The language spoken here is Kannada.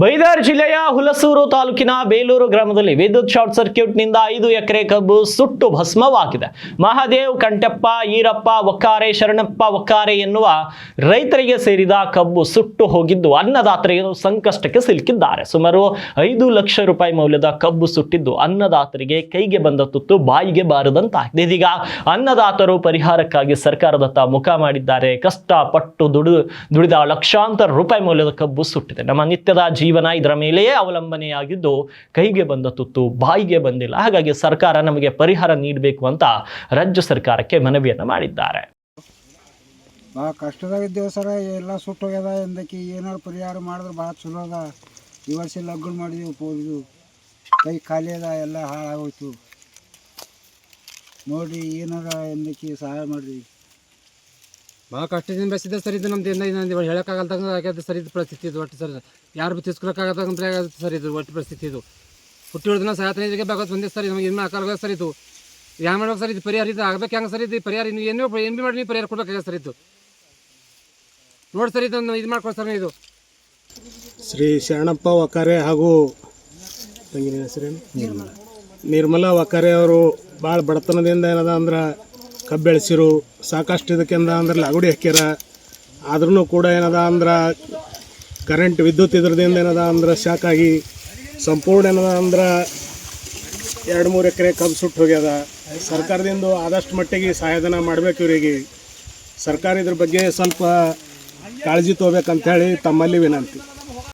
ಬೈದಾರ್ ಜಿಲ್ಲೆಯ ಹುಲಸೂರು ತಾಲೂಕಿನ ಬೇಲೂರು ಗ್ರಾಮದಲ್ಲಿ ವಿದ್ಯುತ್ ಶಾರ್ಟ್ ಸರ್ಕ್ಯೂಟ್ನಿಂದ ಐದು ಎಕರೆ ಕಬ್ಬು ಸುಟ್ಟು ಭಸ್ಮವಾಗಿದೆ. ಮಹಾದೇವ್ ಕಂಟಪ್ಪ ಈರಪ್ಪ, ಒಕ್ಕಾರೆ, ಶರಣಪ್ಪ, ಒಕ್ಕಾರೆ ಎನ್ನುವ ರೈತರಿಗೆ ಸೇರಿದ ಕಬ್ಬು ಸುಟ್ಟು ಹೋಗಿದ್ದು ಅನ್ನದಾತರಿಗೆ ಸಂಕಷ್ಟಕ್ಕೆ ಸಿಲುಕಿದ್ದಾರೆ. ಸುಮಾರು ಐದು ಲಕ್ಷ ರೂಪಾಯಿ ಮೌಲ್ಯದ ಕಬ್ಬು ಸುಟ್ಟಿದ್ದು ಅನ್ನದಾತರಿಗೆ ಕೈಗೆ ಬಂದ ತುತ್ತು ಬಾಯಿಗೆ ಬಾರದಂತಾಗಿದೆ. ಇದೀಗ ಅನ್ನದಾತರು ಪರಿಹಾರಕ್ಕಾಗಿ ಸರ್ಕಾರದತ್ತ ಮುಖ ಮಾಡಿದ್ದಾರೆ. ಕಷ್ಟಪಟ್ಟು ದುಡಿದು ದುಡಿದ ಲಕ್ಷಾಂತರ ರೂಪಾಯಿ ಮೌಲ್ಯದ ಕಬ್ಬು ಸುಟ್ಟಿದೆ. ನಮ್ಮ ನಿತ್ಯದ ಜೀವನ ಇದರ ಮೇಲೆಯೇ ಅವಲಂಬನೆಯಾಗಿದ್ದು ಕೈಗೆ ಬಂದ ತುತ್ತು ಬಾಯಿಗೆ ಬಂದಿಲ್ಲ. ಹಾಗಾಗಿ ಸರ್ಕಾರ ನಮಗೆ ಪರಿಹಾರ ನೀಡಬೇಕು ಅಂತ ರಾಜ್ಯ ಸರ್ಕಾರಕ್ಕೆ ಮನವಿಯನ್ನು ಮಾಡಿದ್ದಾರೆ. ಭಾಳ ಕಷ್ಟದಾಗ ಇದ್ದೇವೆ ಸರ. ಎಲ್ಲ ಸುಟ್ಟೋಗ್ಯದ. ಎಂದಕ್ಕೆ ಏನಾರು ಪರಿಹಾರ ಮಾಡಿದ್ರೆ ಭಾಳ ಚಲೋ ಅದ. ಈ ವರ್ಷ ಲಗ್ನ ಮಾಡಿದೀವಿ ಪೋದು ಕೈ ಖಾಲಿ ಅದ, ಎಲ್ಲ ಹಾಳಾಗೋಯ್ತು. ನೋಡಿರಿ, ಏನಾರ ಎಂದಕ್ಕೆ ಸಹಾಯ ಮಾಡಿರಿ. ಭಾಳ ಕಷ್ಟದಿಂದ ಬೆಳೆಸಿದ್ದೆ ಸರ್, ಇದು ನಮ್ದು ಏನಂದ್ರೆ ಹೇಳೋಕ್ಕಾಗಲ್ದಂಗೆ ಆಗ್ಯದ ಸರ್, ಇದು ಪರಿಸ್ಥಿತಿ ಇದು ಒಟ್ಟು ಸರ್. ಯಾರು ಬಿ ತಿಸ್ಕೊಳಕ್ಕಾಗದಂಗೆ ಆಗುತ್ತೆ ಸರ್, ಇದು ಒಟ್ಟು ಪರಿಸ್ಥಿತಿ ಇದು. ಹುಟ್ಟಿ ಹೊಡೆದ ಸಾಯತನ ಇದಕ್ಕೆ ಬೇಕಾದ ಬಂದಿದೆ ಸರ್, ನಮಗೆ ಇನ್ನೂ ಆಕಾರ ಸರ್, ಇದು. ಯಾವ ಮಾಡ್ಬೇಕು ಸರ್, ಇದು ಪರಿಹಾರ ಇದು ಆಗ್ಬೇಕು ಹೆಂಗೆ ಸರ್, ಇದು ಪರಿಹಾರ ಇನ್ನು ಏನು ಏನು ಬಿ ಮಾಡಿ ನೀವು ಪರಿಹಾರ ಕೊಡ್ಬೇಕಾಗ ಸರ್, ಇದು. ನೋಡಿ ಸರ್ ಇದು ಇದು ಮಾಡ್ಕೊಡಿ ಸರ್, ಇದು. ಶ್ರೀ ಶರಣಪ್ಪ ವಕಾರೆ ಹಾಗೂ ತಂಗಿನ ಹೆಸರೇನು? ನಿರ್ಮಲಾ. ವಕಾರೆ ಅವರು ಭಾಳ ಬಡತನದಿಂದ ಏನದ ಅಂದ್ರೆ ಕಬ್ಬು ಬೆಳೆಸಿರು ಸಾಕಷ್ಟು ಇದಕ್ಕಿಂದ ಅಂದ್ರೆ ಲಗುಡಿ ಹಾಕ್ಯಾರ ಆದ್ರೂ ಕೂಡ ಏನದ ಅಂದ್ರೆ ಕರೆಂಟ್ ವಿದ್ಯುತ್ ಇದ್ರದಿಂದ ಏನದ ಅಂದ್ರೆ ಶಾಕಾಗಿ ಸಂಪೂರ್ಣ ಏನದ ಅಂದ್ರೆ ಎರಡು ಮೂರು ಎಕರೆ ಕಬ್ಬು ಸುಟ್ಟು ಹೋಗ್ಯದ. ಸರ್ಕಾರದಿಂದ ಆದಷ್ಟು ಮಟ್ಟಿಗೆ ಸಹಾಯಧನ ಮಾಡಬೇಕು ಇವರಿಗೆ. ಸರ್ಕಾರ ಇದ್ರ ಬಗ್ಗೆ ಸ್ವಲ್ಪ ಕಾಳಜಿ ತೊಗೋಬೇಕಂತ ಹೇಳಿ ತಮ್ಮಲ್ಲಿ ವಿನಂತಿ.